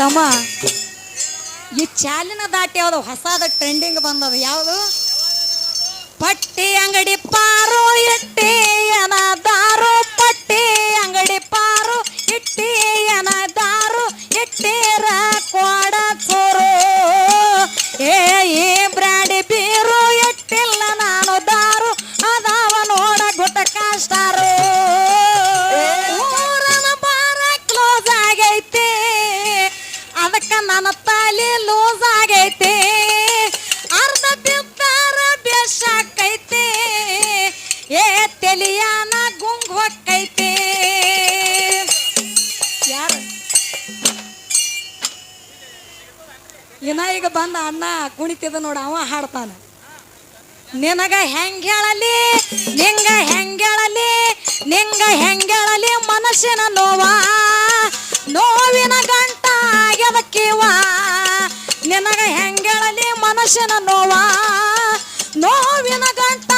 ತಮ್ಮ. ಈ ಚಾಲಿನ ದಾಟಿ ಯಾವ್ದು ಹೊಸದ ಟ್ರೆಂಡಿಂಗ್ ಬಂದದ, ಯಾವುದು? ಪಟ್ಟಿ ಅಂಗಡಿ ಪಾರೋ ಇಟ್ಟಿ ಏನಾದಾರು ಪಟ್ಟಿ ಅಂಗಡಿ ಪಾರೋ ಇಟ್ಟಿ ಏನಾದಾರು ಇಟ್ಟಿರ ಕೋಡ ಚೋರು. ಏ, ಈ ಬ್ರಾಡಿ ಬೀರು ಇಟ್ಟಿಲ್ಲ ನಾನು ದಾರು, ಅದಾವ ನೋಡ ಗುಟಕ ಕಷ್ಟ. ಕುಣಿತಿದ ನೋಡ ಅವ ಹಾಡ್ತಾನ. ನಿನಗ ಹೆಂಗೇಳಲಿ ನಿಂಗ ಹೆಂಗೇಳಲಿ ನಿಂಗ ಹೆಂಗೇಳಲಿ ಮನಸ್ಸಿನ ನೋವಾ. ನೋವಿನ ಗಂಟ ಆಗ್ಯದ ನಿನಗ ಹೆಂಗ ಹೆಂಗೇಳಲಿ ಮನಸ್ಸಿನ ನೋವಾ. ನೋವಿನ ಗಂಟ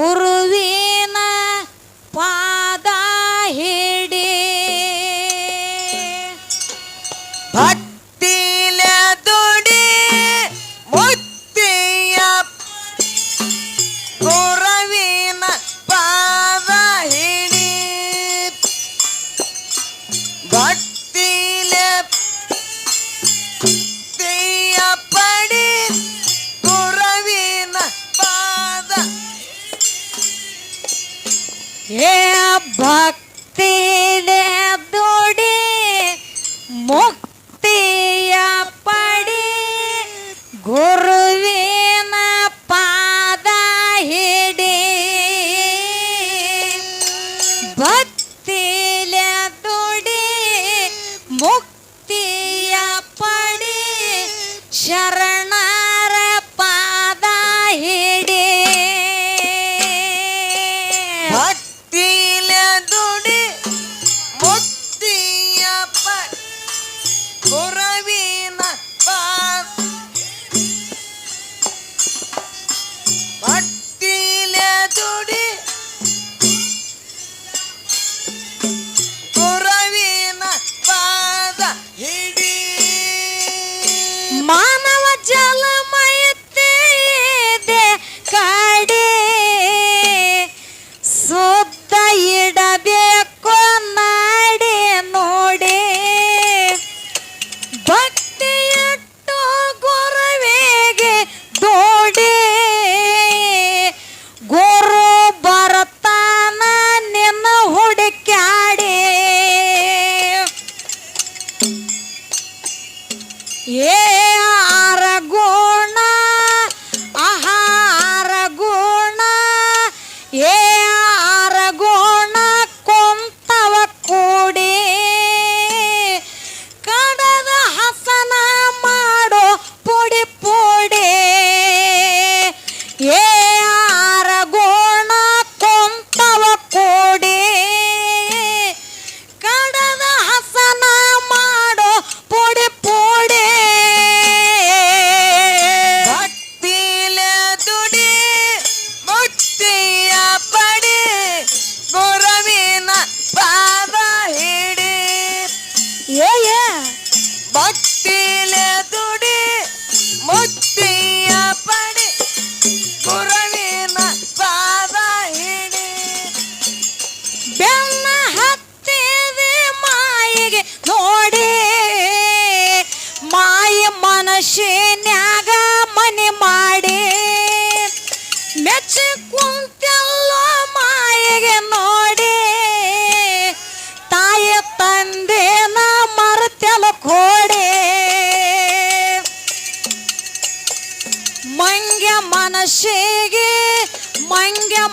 Гуру Fuck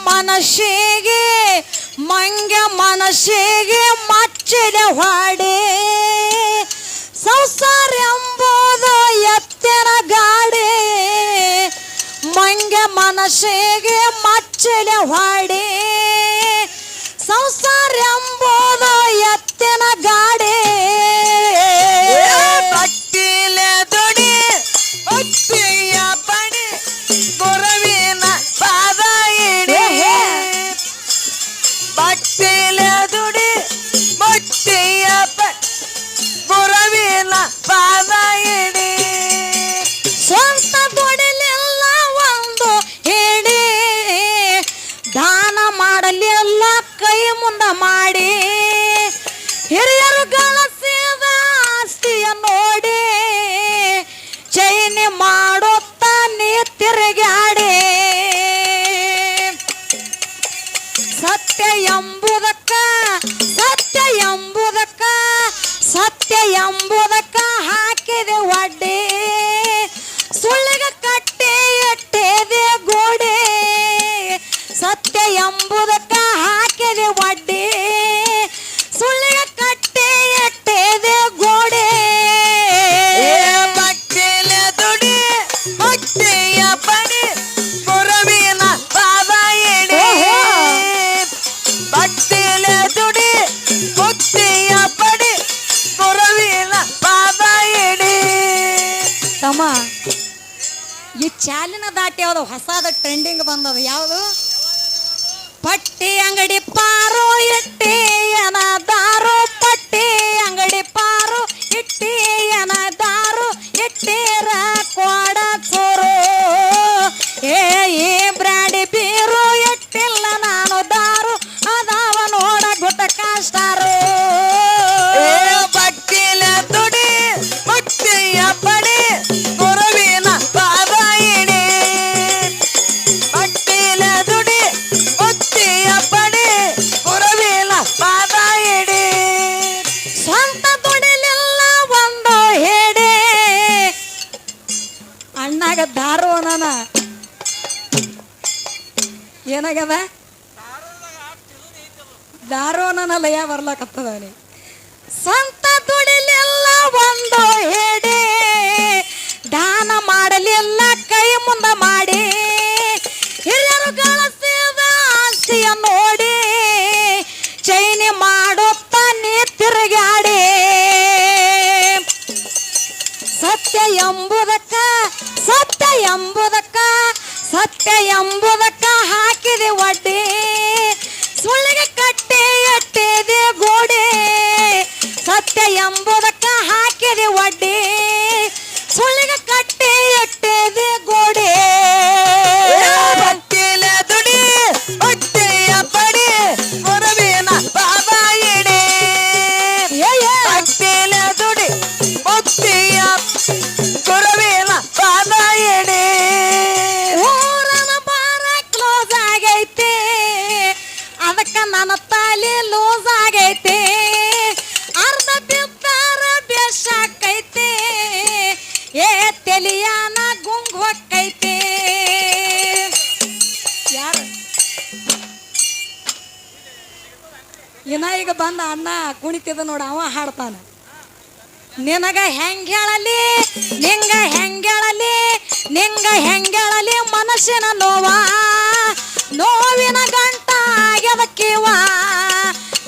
ಮನಸ್ಸಿಗೆ ಮಂಗ ಮನಸ್ಸಿಗೆ ಮಚ್ಚಿದ ಹೊಡೆ. ಸಂಸಾರ ಎಂಬುದು ಎತ್ತಿನ ಗಾಡಿ. ಮಂಗ ಮನಸ್ಸಿಗೆ ಮಚ್ಚಿದ ಹೊಡೆ. ಸಂಸಾರ ಎಂಬುದು ಎತ್ತಿನ ಮಾಡಿ ಹಿರಿಯರು ಗಳಿಸಿದ ಆಸ್ತಿಯ ನೋಡಿ ಚೈನಿ ಮಾಡುತ್ತಾ ನೀ ತಿರುಗಾಡಿ ಸತ್ಯ ಎಂಬುದಕ್ಕ ಸತ್ಯ ಎಂಬುದಕ್ಕ ಸತ್ಯ ಎಂಬುದಕ್ಕ ಹಾಕಿದೆ ಒಡ್ಡೆ ಸುಳ್ಳಿಗ ಕಟ್ಟಿ ಎಟ್ಟಿದೆ ಗೋಡೆ ಸತ್ಯ ಎಂಬುದಕ್ಕ ಈ ಚಾಲಿನ ದಾಟಿ ಯಾವ್ದು ಹೊಸದ ಟ್ರೆಂಡಿಂಗ್ ಬಂದದ, ಯಾವುದು? ಪಟ್ಟಿ ಅಂಗಡಿ ಪಾರು ಇಟ್ಟಿ ಏನ ದಾರು, ಪಟ್ಟಿ ಅಂಗಡಿ ಪಾರು ಇಟ್ಟಿ ಏನ ದಾರು, ಇಟ್ಟಿರ ಕೋಡ ಚೋರು. ಏ ಲಯ ಸಂತ ದುಡಿಲಿಲ್ಲ ಒಂದು ಹೇಡೆ, ದಾನ ಮಾಡಲಿಲ್ಲ ಕೈ ಮುಂದ ಮಾಡಿ, ಹಿರಿಯರು ಗಳಿಸಿದ ಆಸ್ತಿಯ ನೋಡಿ, ಚೈನಿ ಮಾಡುತ್ತ ನೀ ತಿರುಗಾಡಿ. ಸತ್ಯ ಎಂಬುದಕ್ಕ ಸತ್ಯ ಎಂಬುದಕ್ಕ ಸತ್ಯ ಎಂಬುದಕ್ಕ ಸತ್ಯ ಎಂಬುದಕ್ಕ ಹಾಕಿದೆ ಒಡ್ಡಿ. ಸುಳ್ಳಿಗೆ ಕಟ್ಟಿ ಎಟ್ಟೆದೆ ಗೋಡೆ. ಭಕ್ತಿಲೆ ದುಡಿ ಬಡಿ ಪಡಿ ಗುರುವಿನ ಪಾದ ಇಡಿ. ಭಕ್ತಿಲೆ ದುಡಿ ಭಕ್ತಿಯ ಗುರುವಿನ ಪಾದ ಇಡಿ. ಊರನ ಬಾರ ಕ್ಲೋಸ್ ಆಗೈತೆ. ಅದಕ್ಕ ನನ್ನ ತಾಲಿ ಲೂಸ್ ಇನ್ನ ಈಗ ಬಂದ ಅಣ್ಣ ಕುಣಿತಿದ ನೋಡ, ಅವ ಹಾಡ್ತಾನ. ನಿನಗ ಹೆಂಗೇಳಲಿ ನಿಂಗ ಹೆಂಗೇಳಲಿ ನಿಂಗ ಹೆಂಗೇಳಲಿ ಮನಸ್ಸಿನ ನೋವ. ನೋವಿನ ಗಂಟ ಆಗ್ಯದ ಕಿವ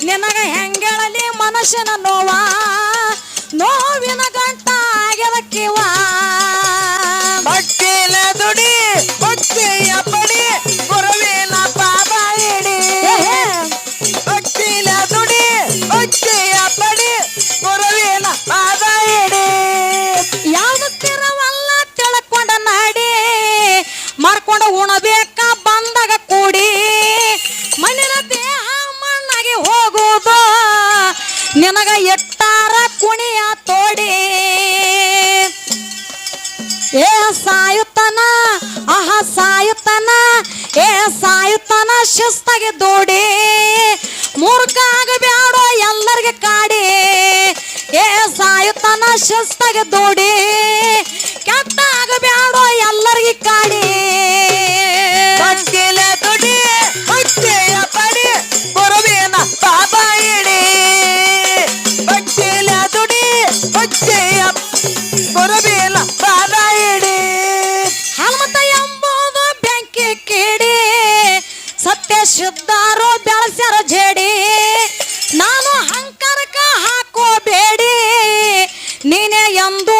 ನಿನಗ ಹೆಂಗ್ ಹೇಳಲಿ ಮನಸ್ಸಿನ ನೋವ. ನೋವಿನ ಸಾಯುತ್ತನ ಶಿಸ್ತಾಗಿ ದೋಡಿ. ಕೆಟ್ಟ ಆಗಬ್ಯಾಡೋ ಎಲ್ಲರಿಗೆ ಕಾಡಿ cuando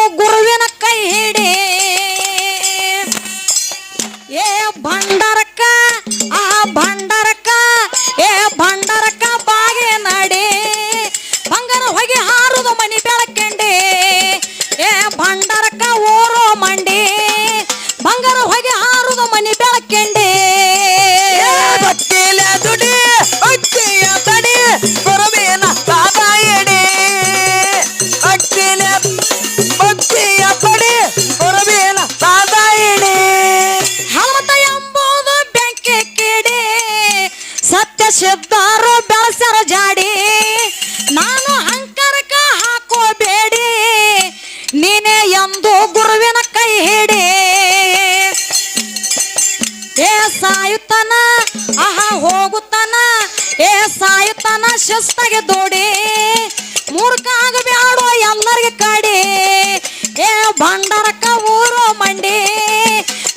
ಏ ಸಾಯುತ್ತಾನ, ಆಹಾ ಹೋಗುತ್ತಾನ, ಏ ಸಾಯುತ್ತಾನ, ಶಿಸ್ತಾಗೆ ದೋಡಿ ಮೂರ್ಖಾಗಬ್ಯಾಡೋ ಎಲ್ಲರಿಗೆ ಕಾಡಿ, ಏ ಭಂಡಾರಕ್ಕ ಊರು ಮಂಡಿ,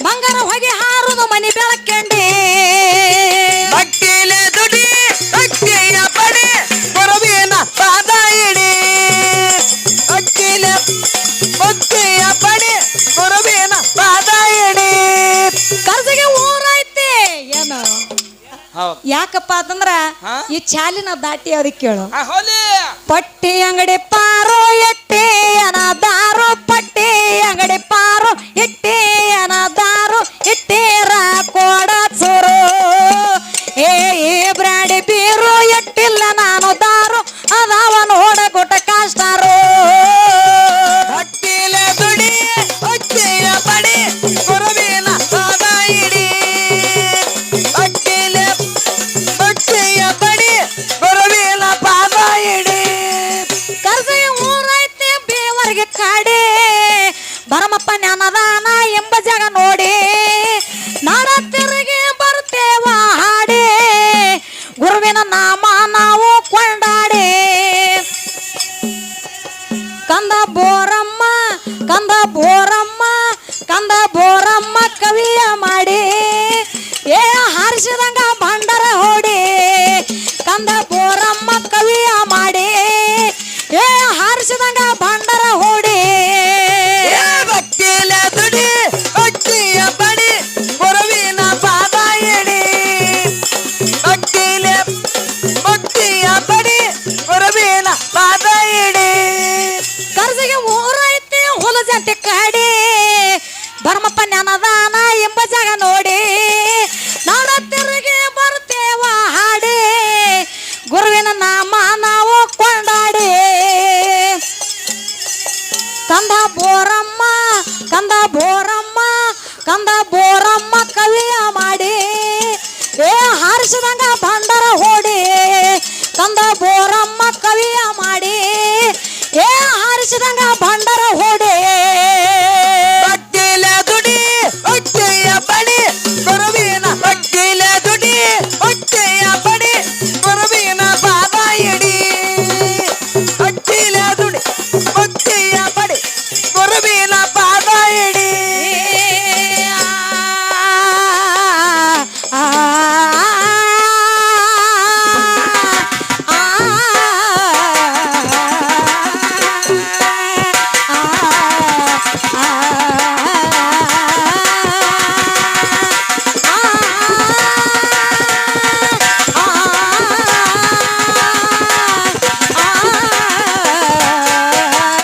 ಬಂಗಾರ ಹೊಗೆ ಹಾರೋದು ಮನಿ ಬೆಳಕೆಂಡ ಯಾಕಪ್ಪ ಅಂತಂದ್ರ ಈ ಚಾಲಿನ ದಾಟಿ ಅವ್ರಿಗೆ ಕೇಳು ಪಟ್ಟಿ ಅಂಗಡಿ ಪಾರೋ ಎಟ್ಟೆ ಅನಾದಾರ sabor